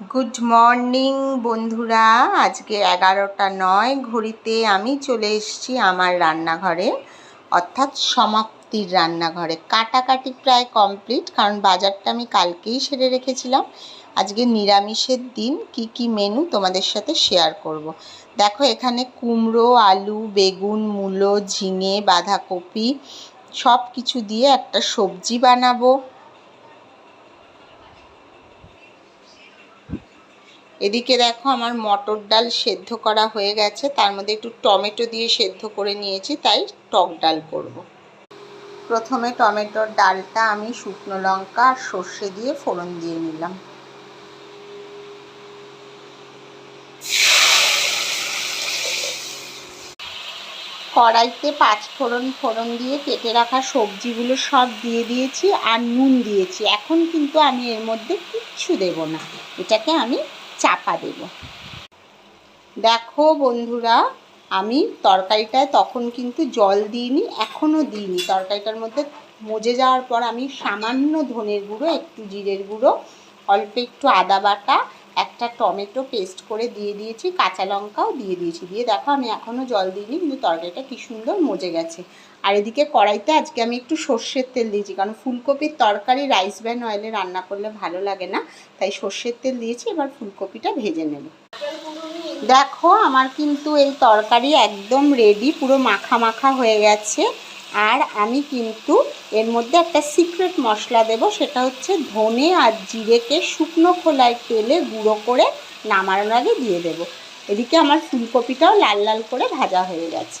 Good morning বন্ধুরা। আজকে এগারোটা নয়, ঘড়িতে আমি চলে এসেছি আমার রান্নাঘরে, অর্থাৎ সমাপ্তির রান্নাঘরে। কাটাকাটি প্রায় কমপ্লিট কারণ বাজারটা আমি কালকেই সেরে রেখেছিলাম। আজকে নিরামিষের দিন, কি কি মেনু তোমাদের সাথে শেয়ার করব। দেখো, এখানে কুমড়ো, আলু, বেগুন, মূলো, ঝিঙে, বাঁধাকপি সব কিছু দিয়ে একটা সবজি বানাবো। এদিকে দেখো আমার মটর ডাল সেদ্ধ করা হয়ে গেছে। তার মধ্যে একটু টমেটো দিয়ে সেদ্ধ করে নিয়েছি, তাই টক ডাল করব। প্রথমে টমেটোর ডালটা আমি শুকনো লঙ্কা আর সর্ষে দিয়ে ফোড়ন দিয়ে নিলাম। কড়াইতে পাঁচ ফোড়ন ফোড়ন দিয়ে কেটে রাখা সবজিগুলো সব দিয়ে দিয়েছি আর নুন দিয়েছি। এখন কিন্তু আমি এর মধ্যে কিচ্ছু দেব না। এটাকে আমি চাপা দেব। দেখো বন্ধুরা, আমি তরকারিটায় তখন কিন্তু জল দিইনি এখনও দিইনি। তরকারিটার মধ্যে মজে যাওয়ার পর আমি সামান্য ধনের গুঁড়ো, একটু জিরের গুঁড়ো অল্প একটু আদা বাটা, একটা টমেটো পেস্ট করে দিয়ে দিয়েছি, কাঁচা লঙ্কাও দিয়ে দিয়েছি। দিয়ে দেখো, আমি এখনও জল দিইনি, কিন্তু তরকারিটা কী সুন্দর মজে গেছে। আর এদিকে কড়াইতে আজকে আমি একটু সর্ষের তেল দিয়েছি, কারণ ফুলকপির তরকারি রাইস ব্যান অয়েলে রান্না করলে ভালো লাগে না, তাই সর্ষের তেল দিয়েছি, এবার ফুলকপিটা ভেজে নেব। দেখো, আমার কিন্তু এই তরকারি একদম রেডি পুরো মাখা মাখা হয়ে গেছে। আর আমি কিন্তু এর মধ্যে একটা সিক্রেট মশলা দেব, সেটা হচ্ছে ধনে আর জিরেকে শুকনো খোলায় তেলে গুঁড়ো করে নামানোর আগে দিয়ে দেব। এদিকে আমার ফুলকপিটাও লাল লাল করে ভাজা হয়ে গেছে।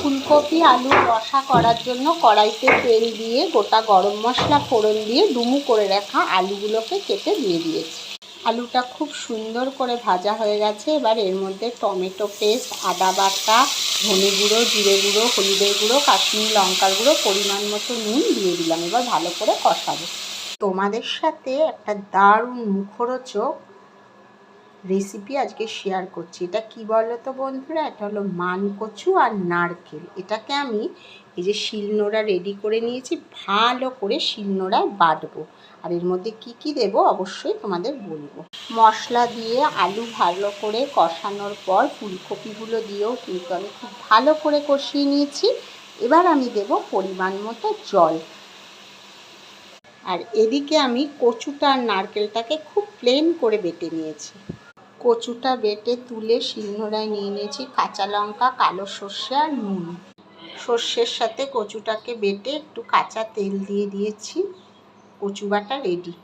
ফুলকপি, আলু, রসা করার জন্য কড়াইতে তেল দিয়ে গোটা গরম মশলা ফোড়ন দিয়ে ডুমু করে রাখা আলুগুলোকে কেটে দিয়ে দিয়েছি। আলুটা খুব সুন্দর করে ভাজা হয়ে গেছে। এবার এর মধ্যে টমেটো পেস্ট, আদা বাটা, ধনে গুঁড়ো, জিরে গুঁড়ো, হলুদের গুঁড়ো, কাশ্মীরি লঙ্কার গুঁড়ো, পরিমাণ মতো নুন দিয়ে দিলাম। এবার ভালো করে কষাবো। তোমাদের সাথে একটা দারুণ মুখরোচক রেসিপি আজকে শেয়ার করছি। এটা কি বলো তো বন্ধুরা? এটা হলো মানকচু আর নারকেল। এটাকে আমি এই যে শিলনোড়া রেডি করে নিয়েছি, ভালো করে শিলনোড়ায় বাটবো। আর এর মধ্যে কি কি দেব অবশ্যই তোমাদের বলব। মশলা দিয়ে আলু ভালো করে কষানোর পর ফুলকপিগুলো দিয়েও কিন্তু আমি খুব ভালো করে কষিয়ে নিয়েছি। এবার আমি দেব পরিমাণ মতো জল। আর এদিকে আমি কচুটা আর নারকেলটাকে খুব প্লেন করে বেটে নিয়েছি। কচুটা বেটে তুলে শিলনোড়ায় নিয়ে নিয়েছি কাঁচা লঙ্কা, কালো সর্ষে আর নুন। সর্ষের সাথে কচুটাকে বেটে একটু কাঁচা তেল দিয়ে দিয়েছি। কচু বাটা রেডি